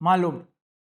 मालूम.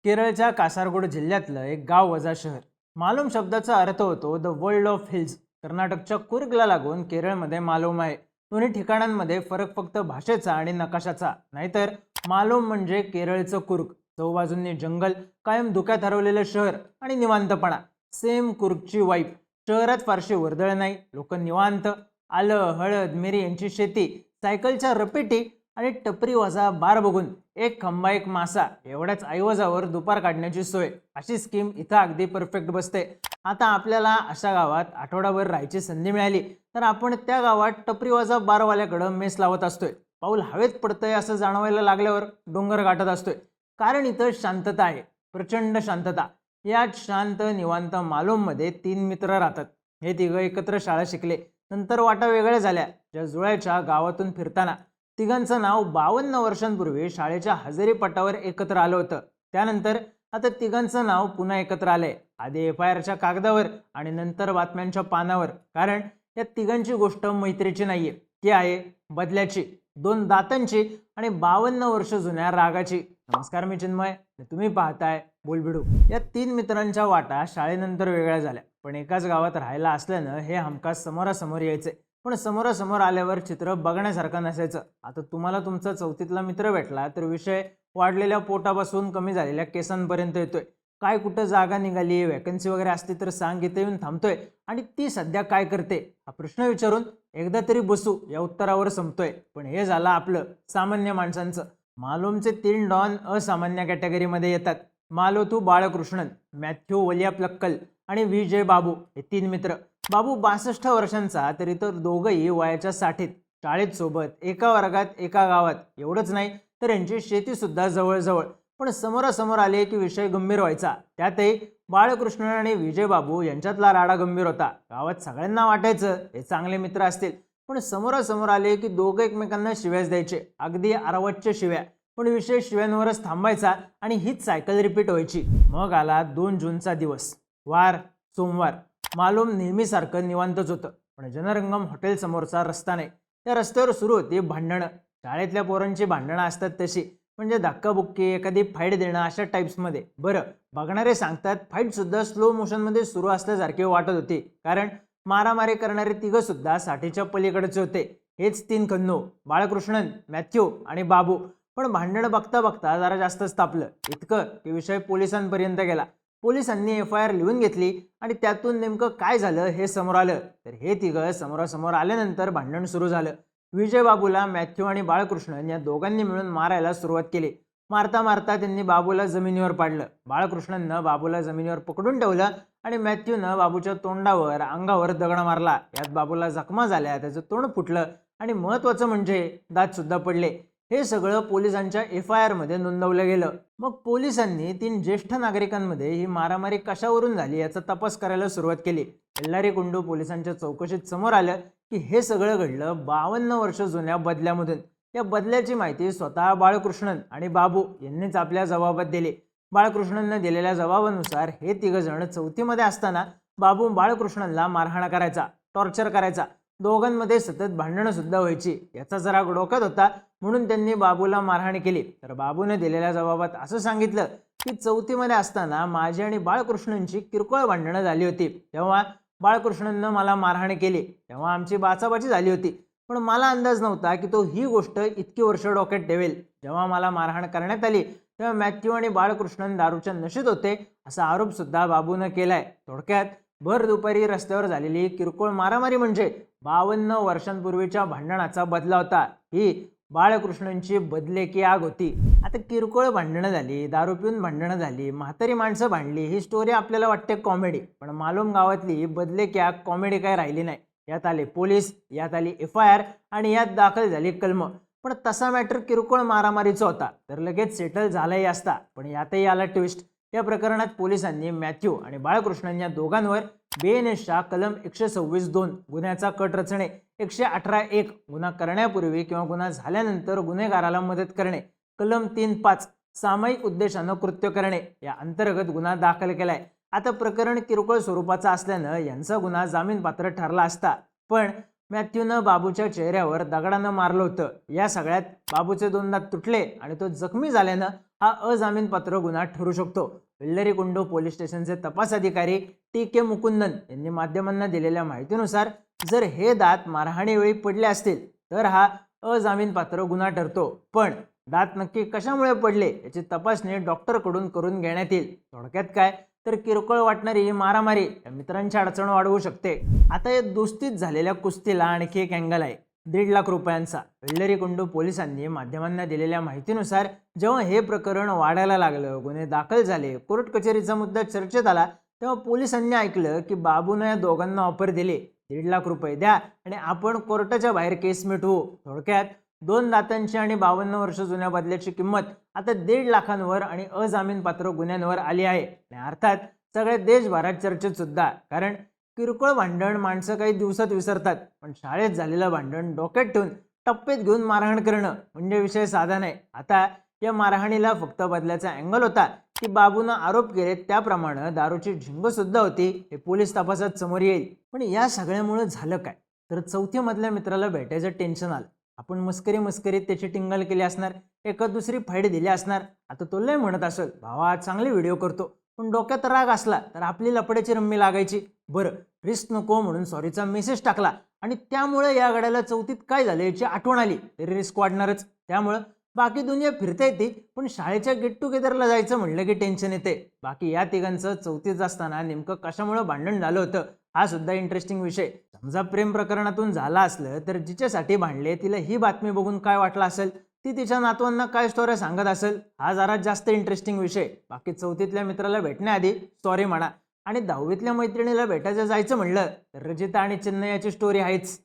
केरळच्या कासारगोड जिल्ह्यातलं एक गाव वजा शहर. मालूम शब्दाचा अर्थ होतो द वर्ल्ड ऑफ हिल्स कर्नाटकच्या कुर्गला लागून केरळमध्ये मालूम आहे. दोन्ही ठिकाणांमध्ये फरक फक्त भाषेचा आणि नकाशाचा. नाहीतर मालूम म्हणजे केरळचं कुर्ग. चौबाजूंनी जंगल कायम धुक्यात हरवलेलं शहर आणि निवांतपणा. Same कुर्गची wife. शहरात फारशी वर्दळ नाही. लोक निवांत. आलं हळद मिरी यांची शेती. सायकलच्या रपेटी आणि टपरी वजा बार बघून एक खंबा एक मासा एवढ्याच ऐवजावर दुपार काढण्याची सोय. अशी स्कीम इथं अगदी परफेक्ट बसते. आता आपल्याला अशा गावात आठवडाभर राहायची संधी मिळाली तर आपण त्या गावात टपरी वाजा बारवाल्याकडं मेस लावत असतोय. पाऊल हवेत पडतंय असं जाणवायला लागल्यावर डोंगर गाठत असतोय. कारण इथं शांतता आहे प्रचंड शांतता. यात शांत निवांत मालूममध्ये तीन मित्र राहतात. हे तिघं एकत्र शाळा शिकले. नंतर वाटा वेगळ्या झाल्या ज्या जुळ्याच्या गावातून फिरताना. तिघांचं नाव बावन्न वर्षांपूर्वी शाळेच्या हजेरी पटावर एकत्र आलं होतं. त्यानंतर आता तिघांचं नाव पुन्हा एकत्र आलंय. आधी एफ आय आरच्या कागदावर आणि नंतर बातम्यांच्या पानावर. कारण या तिघांची गोष्ट मैत्रीची नाहीये. ती आहे बदल्याची. दोन दातांची आणि बावन्न वर्ष जुन्या रागाची. नमस्कार मी चिन्मय तुम्ही पाहताय बोलबिडू. या तीन मित्रांच्या वाटा शाळेनंतर वेगळ्या झाल्या. पण एकाच गावात राहायला असल्यानं हे हमखास समोरासमोर यायचे. पण समोरासमोर आल्यावर चित्र बघण्यासारखं नसायचं. आता तुम्हाला तुमचा चौथीतला मित्र भेटला तर विषय वाढलेल्या पोटापासून कमी झालेल्या केसांपर्यंत येतोय. काय कुठं जागा निघाली वॅकन्सी वगैरे असती तर सांग इथे येऊन थांबतोय. आणि ती सध्या काय करते? हा प्रश्न विचारून एकदा तरी बसू या उत्तरावर संपतोय. पण हे झालं आपलं सामान्य माणसांचं. मालोमचे तीन डॉन असामान्य कॅटेगरीमध्ये येतात. मालोतू बाळकृष्णन मॅथ्यू वलिया प्लक्कल आणि व्ही जे बाबू हे तीन मित्र. बाबू बासष्ट वर्षांचा तरी तर दोघंही वयाच्या साठीत शाळेत सोबत एका वर्गात एका गावात एवढंच नाही तर यांची शेतीसुद्धा जवळजवळ. पण समोरासमोर आले की विषय गंभीर व्हायचा. त्यातही बाळकृष्ण आणि विजय बाबू यांच्यातला राडा गंभीर होता. गावात सगळ्यांना वाटायचं हे चांगले मित्र असतील. पण समोरासमोर आले की दोघं एकमेकांना शिव्याच द्यायचे. अगदी आरवटच्या शिव्या. पण विषय शिव्यांवरच थांबायचा आणि हीच सायकल रिपीट व्हायची. मग आला दोन जूनचा दिवस. वार सोमवार. मालूम नेहमीसारखं निवांतच होतं. पण जनरंगम हॉटेल समोरचा रस्ता नाही. त्या रस्त्यावर सुरू होती भांडणं. शाळेतल्या पोरांची भांडणं असतात तशी. म्हणजे धक्काबुक्की एखादी फाईट देणं अशा टाईप्समध्ये. बरं बघणारे सांगतात फाईटसुद्धा स्लो मोशनमध्ये सुरू असल्यासारखी वाटत होती. कारण मारामारी करणारे तिघंसुद्धा साठीच्या पलीकडचे होते. हेच तीन खन्नू बाळकृष्णन मॅथ्यू आणि बाबू. पण भांडणं बघता बघता जरा जास्तच तापलं. इतकं की विषय पोलिसांपर्यंत गेला. पोलिसांनी एफ आय आर लिहून घेतली आणि त्यातून नेमकं काय झालं हे समोर आलं. तर हे तिघं समोरासमोर आल्यानंतर भांडण सुरू झालं. विजय बाबूला मॅथ्यू आणि बाळकृष्णन या दोघांनी मिळून मारायला सुरुवात केली. मारता मारता त्यांनी बाबूला जमिनीवर पाडलं. बाळकृष्णननं बाबूला जमिनीवर पकडून ठेवलं आणि मॅथ्यूनं बाबूच्या तोंडावर अंगावर दगड मारला. यात बाबूला जखमा झाल्या त्याचं तोंड फुटलं आणि महत्त्वाचं म्हणजे दातसुद्धा पडले. हे सगळं पोलिसांच्या एफ आय आरमध्ये नोंदवलं गेलं. मग पोलिसांनी तीन ज्येष्ठ नागरिकांमध्ये ही मारामारी कशावरून झाली याचा तपास करायला सुरुवात केली. एल्लारी कुंडू पोलिसांच्या चौकशीत समोर आलं की हे सगळं घडलं बावन्न वर्ष जुन्या बदल्यामधून. या बदल्याची माहिती स्वतः बाळकृष्णन आणि बाबू यांनीच आपल्या जबाबात दिली. बाळकृष्णननं दिलेल्या जबाबानुसार हे तिघ जण चौथीमध्ये असताना बाबू बाळकृष्णनला मारहाण करायचा टॉर्चर करायचा. दोघांमध्ये सतत भांडणं सुद्धा व्हायची. याचा जरा डोक्यात होता. म्हणून त्यांनी बाबूला मारहाण केली. तर बाबूने दिलेल्या जबाबात असं सांगितलं की चौथीमध्ये असताना माझी आणि बाळकृष्णनची किरकोळ भांडणं झाली होती. तेव्हा बाळकृष्णननं मला मारहाण केली. तेव्हा आमची बाचाबाची झाली होती. पण मला अंदाज नव्हता की तो ही गोष्ट इतकी वर्ष डोक्यात ठेवेल. जेव्हा मला मारहाण करण्यात आली तेव्हा मॅथ्यू आणि बाळकृष्णन दारूच्या नशेत होते असा आरोप सुद्धा बाबूनं केलाय. थोडक्यात भर दुपारी रस्त्यावर झालेली किरकोळ मारामारी म्हणजे बावन्न वर्षांपूर्वीच्या भांडणाचा बदला होता. ही बाळकृष्णांची बदले की आग होती. आता किरकोळ भांडणं झाली दारू पिऊन भांडणं झाली म्हातारी माणसं भांडली ही स्टोरी आपल्याला वाटते कॉमेडी पण मालूम गावातली बदले की आग कॉमेडी काय राहिली नाही. यात आले पोलीस यात आली एफ आय आर आणि यात दाखल झाली कलम. पण तसा मॅटर किरकोळ मारामारीचा होता. तर लगेच सेटल झालाही असता. पण यातही आला ट्विस्ट या प्रकरणात पोलिसांनी मॅथ्यू आणि बाळकृष्णन या दोघांवर बीएनएसच्या कलम एकशे सव्वीस दोन गुन्ह्याचा कट रचणे एकशे अठरा एक गुन्हा करण्यापूर्वी किंवा गुन्हा झाल्यानंतर गुन्हेगाराला मदत करणे कलम तीन पाच सामायिक उद्देशानं कृत्य करणे या अंतर्गत गुन्हा दाखल केलाय. आता प्रकरण किरकोळ स्वरूपाचं असल्यानं यांचा गुन्हा जामीनपात्र ठरला असता पण मॅथ्यूनं बाबूच्या चेहऱ्यावर दगडानं मारलं होतं. या सगळ्यात बाबूचे दोन दात तुटले आणि तो जखमी झाल्यानं हा अजामीनपात्र गुन्हा ठरू शकतो. वेल्लरीकुंडो पोलीस स्टेशनचे तपास अधिकारी टी के मुकुंदन यांनी माध्यमांना दिलेल्या माहितीनुसार जर हे दात मारहाणीवेळी पडले असतील तर हा अजामीनपात्र गुन्हा ठरतो. पण दात नक्की कशामुळे पडले याची तपासणी डॉक्टरकडून करून घेण्यात येईल. थोडक्यात काय? तर किरकोळ वाटणारी ही मारामारी या मित्रांची अडचण वाढवू शकते. आता या दोस्तीत झालेल्या कुस्तीला आणखी एक अँगल आहे. दीड लाख रुपयांचा. वेल्लरीकुंडू पोलिसांनी माध्यमांना दिलेल्या माहितीनुसार जेव्हा हे प्रकरण वाढायला लागलं गुन्हे दाखल झाले कोर्ट कचेरीचा मुद्दा चर्चेत आला तेव्हा पोलिसांनी ऐकलं की बाबूनं या दोघांना ऑफर दिली. दीड लाख रुपये द्या आणि आपण कोर्टाच्या बाहेर केस मिटवू. थोडक्यात दोन दातांची आणि बावन्न वर्ष जुन्या बदल्याची किंमत आता दीड लाखांवर आणि अजामीनपात्र गुन्ह्यांवर आली आहे. आणि अर्थात सगळ्या देशभरात चर्चेत सुद्धा कारण किरकोळ भांडण माणसं काही दिवसात विसरतात पण शाळेत झालेलं भांडण डोक्यात ठेवून टप्पेत घेऊन मारहाण करणं म्हणजे विषय साधा नाही. आता या मारहाणीला फक्त बदल्याचा अँगल होता. की बाबूनं आरोप केले त्याप्रमाणे दारूची झिंगसुद्धा होती. हे पोलीस तपासात समोर येईल. पण या सगळ्यामुळे झालं काय? तर चौथ्या मधल्या मित्राला भेटायचं टेन्शन आलं. आपण मस्करी मस्करीत त्याची टिंगल केली असणार एका दुसरी फाईट दिली असणार. आता तो लय म्हणत असेल भावा चांगले व्हिडिओ करतो. पण डोक्यात राग असला तर आपली लपड्याची रम्मी लागायची. बरं रिस्क नको म्हणून सॉरीचा मेसेज टाकला. आणि त्यामुळे या गाड्याला चौथीत काय झालं याची आठवण आली. तरी रिस्क वाढणारच. त्यामुळं बाकी दुनिया फिरता येते पण शाळेच्या गेट टुगेदरला जायचं म्हणलं की टेन्शन येते. बाकी या तिघांचं चौथीत असताना नेमकं कशामुळे भांडण झालं होतं हा सुद्धा इंटरेस्टिंग विषय. समजा प्रेम प्रकरणातून झाला असलं तर जिच्यासाठी भांडले तिला ही बातमी बघून काय वाटलं असेल? ती तिच्या नातवांना काय स्टोऱ्या सांगत असेल? हा जरा जास्त इंटरेस्टिंग विषय. बाकी चौथीतल्या मित्राला भेटण्याआधी स्टोरी म्हणा. आणि दहावीतल्या मैत्रिणीला भेटायचं जायचं म्हणलं तर रजिता आणि चिन्मयाची स्टोरी आहेच.